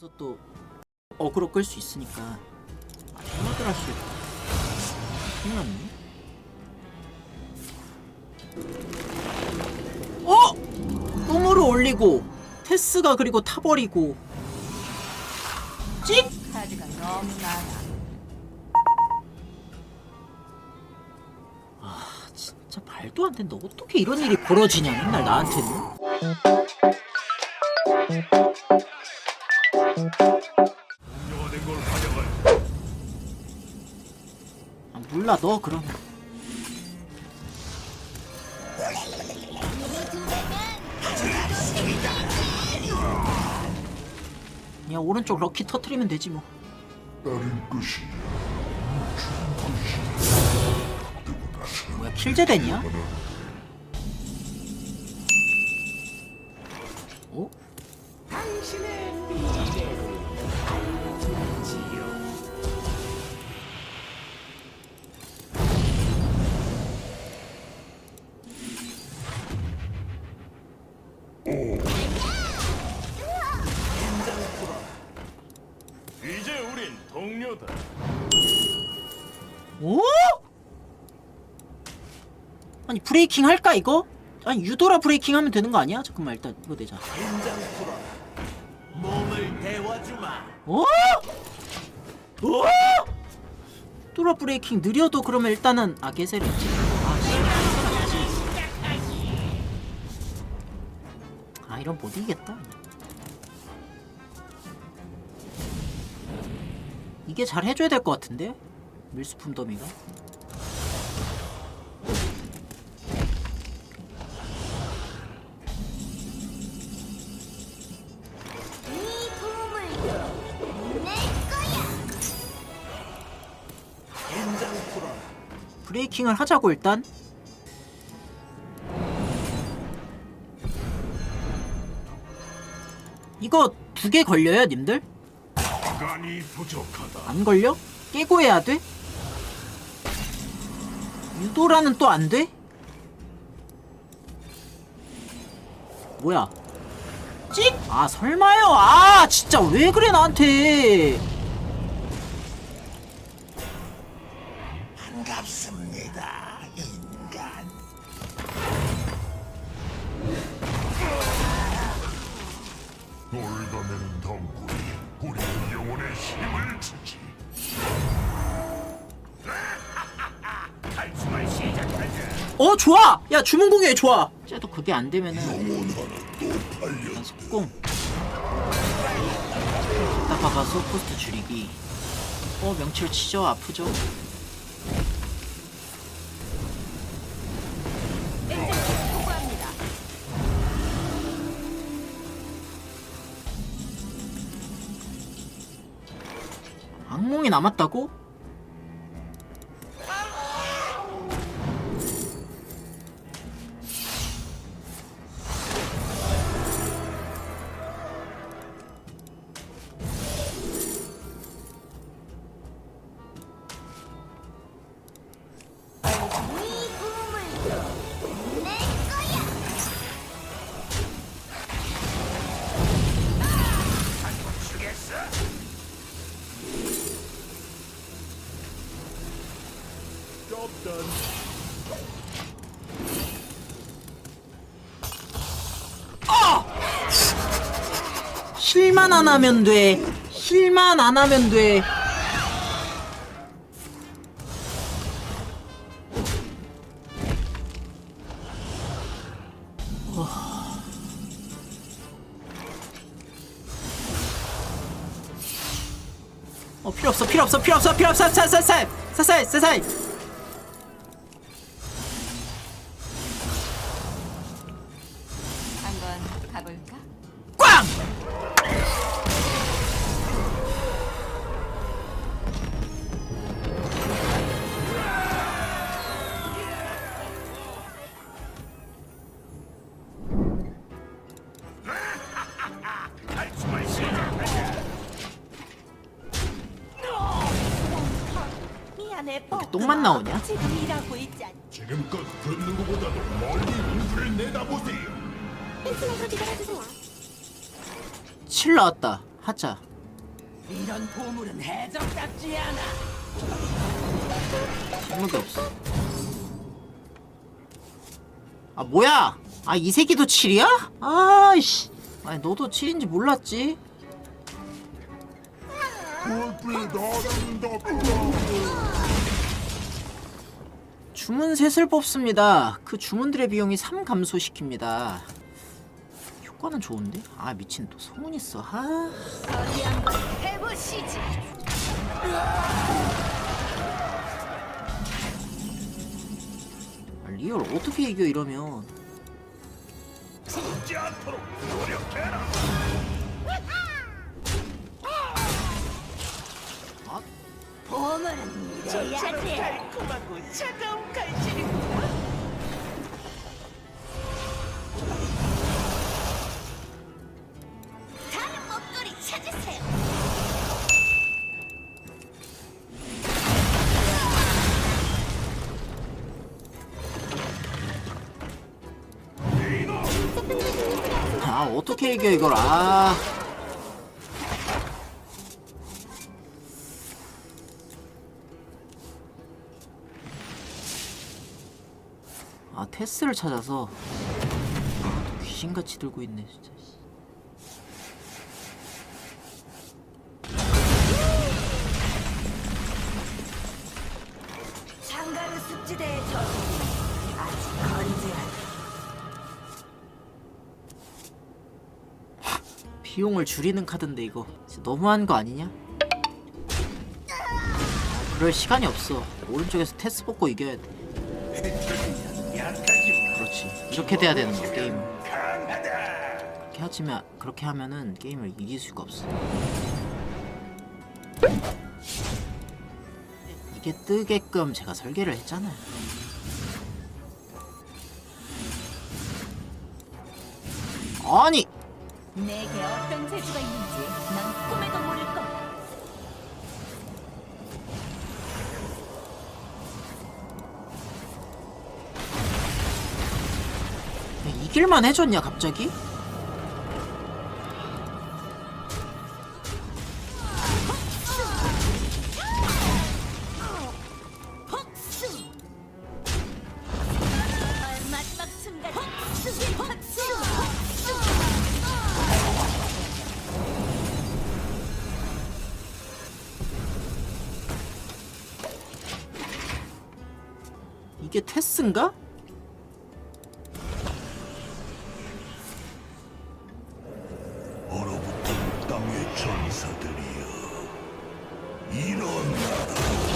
그래서 또 어그로 끌 수 있으니까 아 힐러드라시 큰일 났네 어! 똥으로 올리고 테스가 그리고 타버리고 찍! 카드가 너무 많아. 진짜 말도 안 된다 어떻게 이런 일이 벌어지냐 맨날 나한테는 아, 몰라 너 그러면 그냥 오른쪽 럭키 터트리면 되지 뭐 다른 뭐야 킬제된이야? 어? 이제 아니 브레이킹 할까 이거? 아니 유도라 브레이킹 하면 되는 거 아니야? 잠깐만 일단 이거 내자 데워주마. 어? 어? 유도라 브레이킹 느려도 그러면 일단은 아 게셀이 있지 아아 이런 못 이기겠다 이게 잘 해줘야 될 것 같은데 밀수품 더미가 브레이킹을 하자고 일단 이거 두 개 걸려요 님들? 안 걸려? 깨고 해야 돼? 유도라는 또 안 돼? 뭐야? 찍? 아 설마요? 아 진짜 왜 그래 나한테? 어 좋아! 야 주문공예 좋아! 쟤도 그게 안 되면은 일단 속공 딱 박아서 코스트 줄이기 어 명칠 치죠 아프죠. 악몽이 남았다고? Job done. 힐만 안 하면 돼. 힐만 안 하면 돼. 어 필요 없어 필요 없어 필요 없어 필요 없어. 살살살 살살 살살. 한 미안해, 똥만 나오냐? 지금 일하고 있지 않... 지금껏 그 누구보다도 멀리 우주를 내다보세요. 기다려주세요. 7 나왔다 하자 이런 보물은 해적답지 않아. 생각이 없어. 아 뭐야? 아 이 새끼도 7이야? 아이씨. 아니 너도 7인지 몰랐지? 골프에 나간다. 주문 셋을 뽑습니다. 그 주문들의 비용이 3 감소시킵니다. 효과는 좋은데? 아 미친 또 소문 있어. 아. 해보시지. 아, 리얼 어떻게 이겨 이러면 죽지 않도록 노력해라. 보물은 이래야지. 달콤하고 차가운 갈질이구나. 다른 먹거리 찾으세요. 아 어떻게 이겨 이걸 아. 아 테스를 찾아서 귀신같이 들고 있네 진짜 씨. 장가르 습지대의 저 아직 건재하다. 비용을 줄이는 카드인데 이거 진짜 너무한 거 아니냐? 아, 그럴 시간이 없어 오른쪽에서 테스 뽑고 이겨야 돼 그렇지 이렇게 돼야 되는 거 게임 강하다. 그렇게 하지만 그렇게 하면은 게임을 이길 수가 없어. 이게 뜨게끔 제가 설계를 했잖아요. 아니 내게 어떤 재주가 있는지 난 꿈에도 모를 거 야. 이길만 해줬냐 갑자기? 이게 테스인가? 전사들이여 일어나라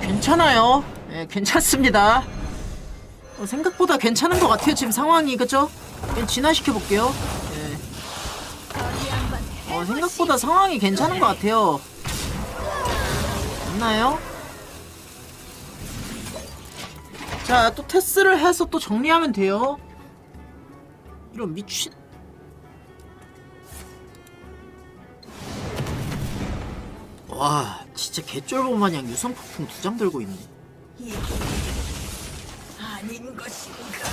괜찮아요. 예, 괜찮습니다. 어, 생각보다 괜찮은 것 같아요 지금 상황이 그죠? 그냥 진화시켜 볼게요. 예. 어, 생각보다 상황이 괜찮은 것 같아요. 맞나요? 자, 또 테스를 해서 또 정리하면 돼요. 이런 미친. 와, 진짜 개쫄보 마냥 유성 폭풍 두 장 들고 있네. 아닌 것인가?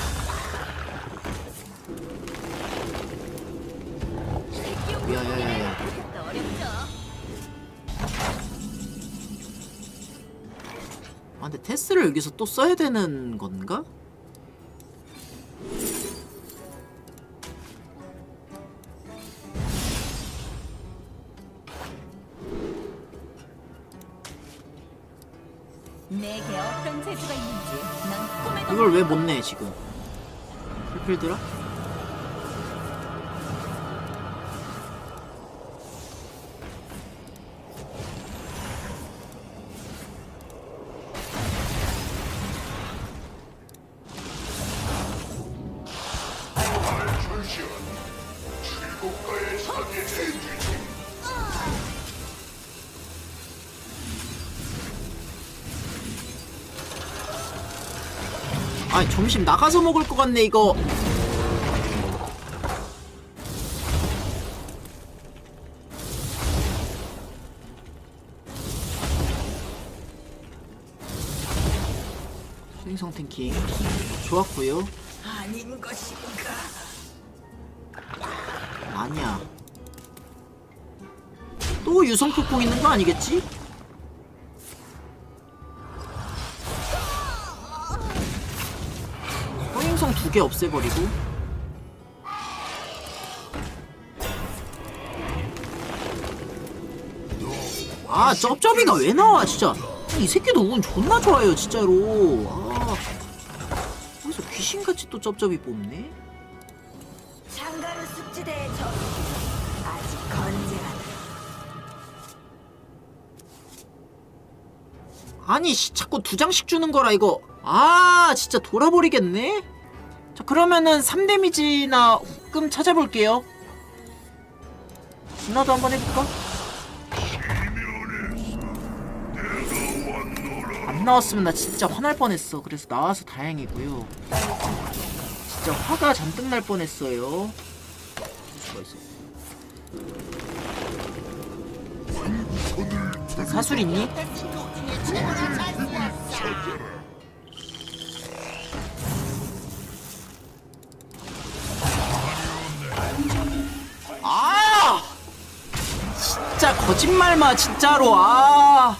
야야야야. 아, 근데 테스를 여기서 또 써야 되는 건가? 이걸 왜 못 내 지금 풀필드라? 아 점심 나가서 먹을 것 같네 이거 수행성 탱킹 좋았고요 아닌 것인가? 아니야 또 유성 폭풍 있는 거 아니겠지? 개 없애버리고. 아 쩝쩝이가 왜 나와 진짜. 이 새끼도 운 존나 좋아요 진짜로. 아. 여기서 귀신같이 또 쩝쩝이 뽑네? 장가루 습지대의 적 아직 건재하다. 아니 씨, 자꾸 두 장씩 주는 거라 이거. 아 진짜 돌아버리겠네 자 그러면은 3데미지나 후끔 찾아볼게요 진화도 한번 해볼까? 안 나왔으면 나 진짜 화날 뻔했어 그래서 나와서 다행이고요 진짜 화가 잔뜩 날 뻔했어요 사술 있니? 진짜 거짓말 마 진짜로 아.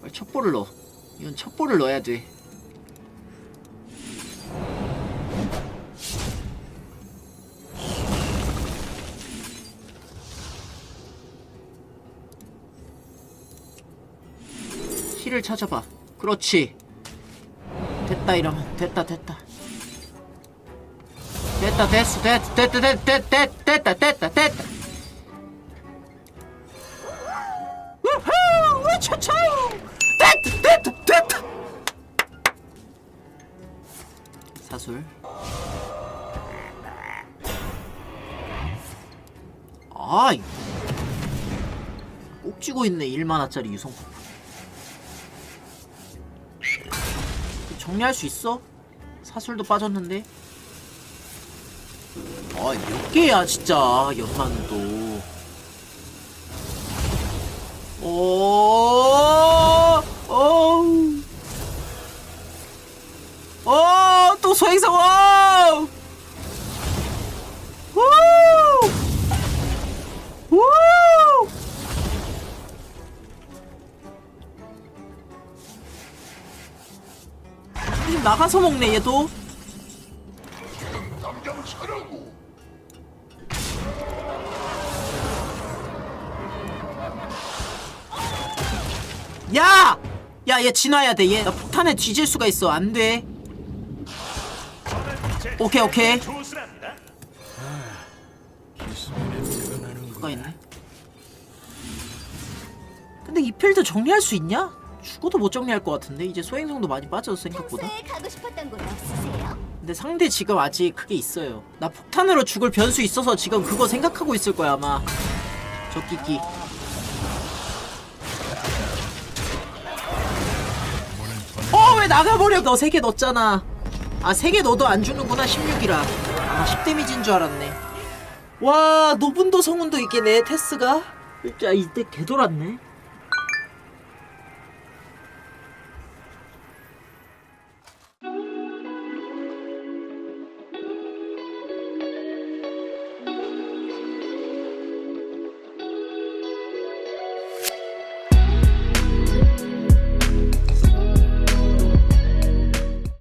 빨리 첩보를 넣어. 이건 첩보를 넣어야 돼. 힐을 찾아봐. 그렇지. 됐다 이러면 됐다 됐다. 됐다 됐어 됐다 됐다 됐다 됐다 됐다 됐다 됐다. 우후 우차차 됐다 됐다 됐다. 사술. 아, 이거. 꼭 쥐고 있네 1만화짜리 유성품. 정리할 수 있어? 사술도 빠졌는데. 아, 몇 개야, 진짜, 연만도. 오, 어우. 어, 또 소행성, 와! 지금 나가서 먹네 얘도. 야! 야 얘 진화해야 돼얘나 폭탄에 뒤질 수가 있어. 안 돼. 오케이 오케이. 누가 있네? 근데 이 필드 정리할 수 있냐? 죽어도 못 정리할 것 같은데? 이제 소행성도 많이 빠져서 생각보다. 평소에 가고 싶었던 곳 없으세요? 근데 상대 지금 아직 크게 있어요. 나 폭탄으로 죽을 변수 있어서 지금 그거 생각하고 있을 거야 아마. 저 끼끼 어왜 나가버려? 너세개 넣었잖아. 아세개 넣어도 안 주는구나 16이라. 아 10데미지인 줄 알았네. 와 노분도 성운도 있겠네 테스가. 진짜 이때 개돌았네